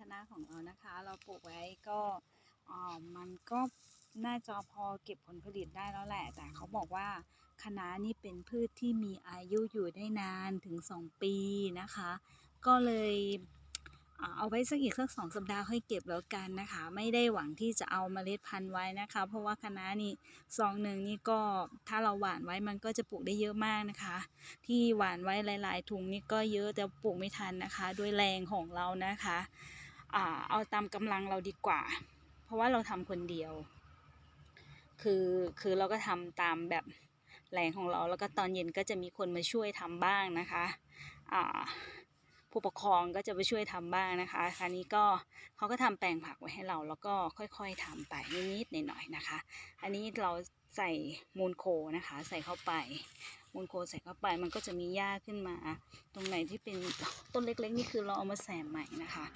คณะของเรานะคะ เราปลูกไว้ก็อ่ามันก็น่าจะพอเก็บผลผลิตได้แล้วแหละ แต่เขาบอกว่าคะน้านี่เป็นพืชที่มีอายุอยู่ได้นานถึง 2 ปีนะคะ ก็เลยเอาไว้สักอีกสักสองสัปดาห์ค่อยเก็บแล้วกันนะคะ ไม่ได้หวังที่จะเอาเมล็ดพันธุ์ไว้นะคะ เพราะว่าคะน้านี่ซองหนึ่งนี่ก็ถ้าเราหว่านไว้มันก็จะปลูกได้เยอะมากนะคะ ที่หว่านไว้หลาย ๆ ถุงนี่ก็เยอะแต่ปลูกไม่ทันนะคะ ด้วยแรงของเรานะคะ เอาตามกำลังเราดีกว่า เพราะว่าเราทำคนเดียว คือคือเราก็ทำตามแบบแรงของเรา แล้วก็ตอนเย็นก็จะมีคนมาช่วยทำบ้างนะคะอ่าผู้ปกครองก็จะไปช่วยทำบ้างนะคะ คราวนี้ก็เขาก็ทำแปลงผักไว้ให้เรา แล้วก็ค่อยๆทำไปนิดๆหน่อยๆนะคะ อันนี้เรา ใส่มูลโคนะคะ ใส่เข้าไป มูลโคใส่เข้าไปมันก็จะมีหญ้าขึ้นมา ตรงไหนที่เป็นต้นเล็กๆนี่คือเราเอามาแซมใหม่นะคะ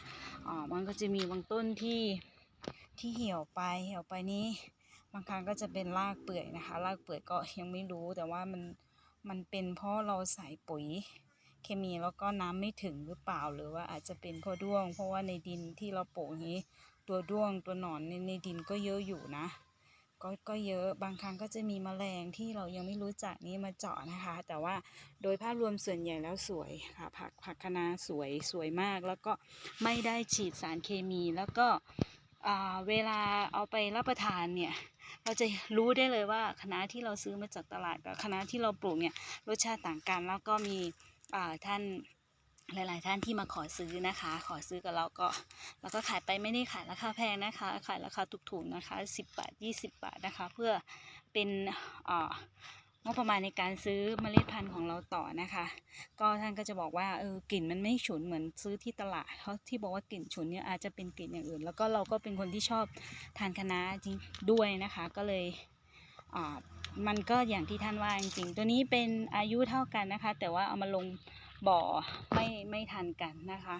อ๋อมันก็จะมีบางต้นที่ที่เหี่ยวไปเหี่ยวไปนี้บางครั้งก็จะเป็นรากเปื่อยนะคะ รากเปื่อยก็ยังไม่รู้แต่ว่ามันมันเป็นเพราะเราใส่ปุ๋ยเคมีแล้วก็น้ำไม่ถึงหรือเปล่าหรือว่าอาจจะเป็นเพราะด้วง เพราะว่าในดินที่เราปลูกนี้ ตัวด้วงตัวหนอนในในดินก็เยอะอยู่นะ ก็ก็เยอะบางครั้งก็จะมีแมลงที่เรายังไม่รู้จักนี้มาเจาะนะคะ แต่ว่าโดยภาพรวมส่วนใหญ่แล้วสวยค่ะผักผักคะน้าสวยสวยมาก แล้วก็ไม่ได้ฉีดสารเคมี แล้วก็เวลาเอาไปรับประทานเนี่ยเราจะรู้ได้เลยว่าคะน้าที่เราซื้อมาจากตลาดกับคะน้าที่เราปลูกเนี่ยรสชาติต่างกันแล้วก็มีท่าน หลาย ๆ ท่านที่มาขอซื้อนะคะ ขอซื้อกับเราก็แล้วก็ขายไปไม่ได้ขายราคาแพงนะคะ ขายราคาถูกๆนะคะ 10 บาท 20 บาทนะคะ เพื่อเป็นงบประมาณในการซื้อเมล็ดพันธุ์ของเราต่อนะคะ ก็ท่านก็จะบอกว่าเออกลิ่นมันไม่ฉุนเหมือนซื้อที่ตลาดเขาที่บอกว่ากลิ่นฉุนเนี่ยอาจจะเป็นกลิ่นอย่างอื่น แล้วก็เราก็เป็นคนที่ชอบทานคะน้าจริงด้วยนะคะ ก็เลยมันก็อย่างที่ท่านว่าจริงๆ ตัวนี้เป็นอายุเท่ากันนะคะ แต่ว่าเอามาลง บ่อไม่ไม่ทันกันนะคะ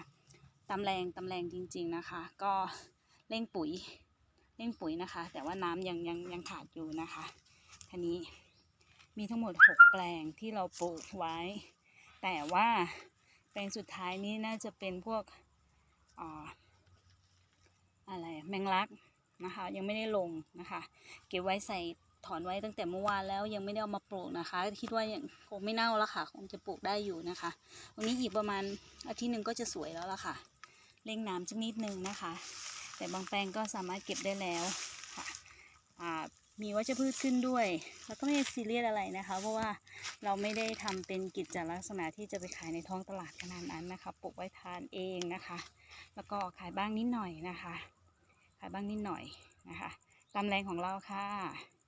ตำแรงตำแรงจริง ๆนะคะ ก็เร่งปุ๋ยเร่งปุ๋ยนะคะ แต่ว่าน้ำยังยังยังขาดอยู่นะคะทีนี้มีทั้งหมด 6 แปลงที่เราปลูกไว้ แต่ว่าแปลงสุดท้ายนี้น่าจะเป็นพวกออะไรแมงลักนะคะ ยังไม่ได้ลงนะคะ เก็บไว้ใส่ ถอนไว้ตั้งแต่เมื่อวานแล้วยังไม่ได้เอามาปลูกนะคะ คิดว่ายังคงไม่เน่าแล้วค่ะ คงจะปลูกได้อยู่นะคะตรงนี้อีกประมาณอาทิตย์หนึ่งก็จะสวยแล้วล่ะค่ะเร่งน้ำสักนิดนึงนะคะ แต่บางแปลงก็สามารถเก็บได้แล้วค่ะอ่ามีวัชพืชขึ้นด้วย แล้วก็ไม่ซีเรียสอะไรนะคะ เพราะว่าเราไม่ได้ทำเป็นกิจลักษณะที่จะไปขายในท้องตลาดขนาดนั้นนะคะปลูกไว้ทานเองนะคะ แล้วก็ขายบ้างนิดหน่อยนะคะ ขายบ้างนิดหน่อยนะคะ ตามแรงของเราค่ะ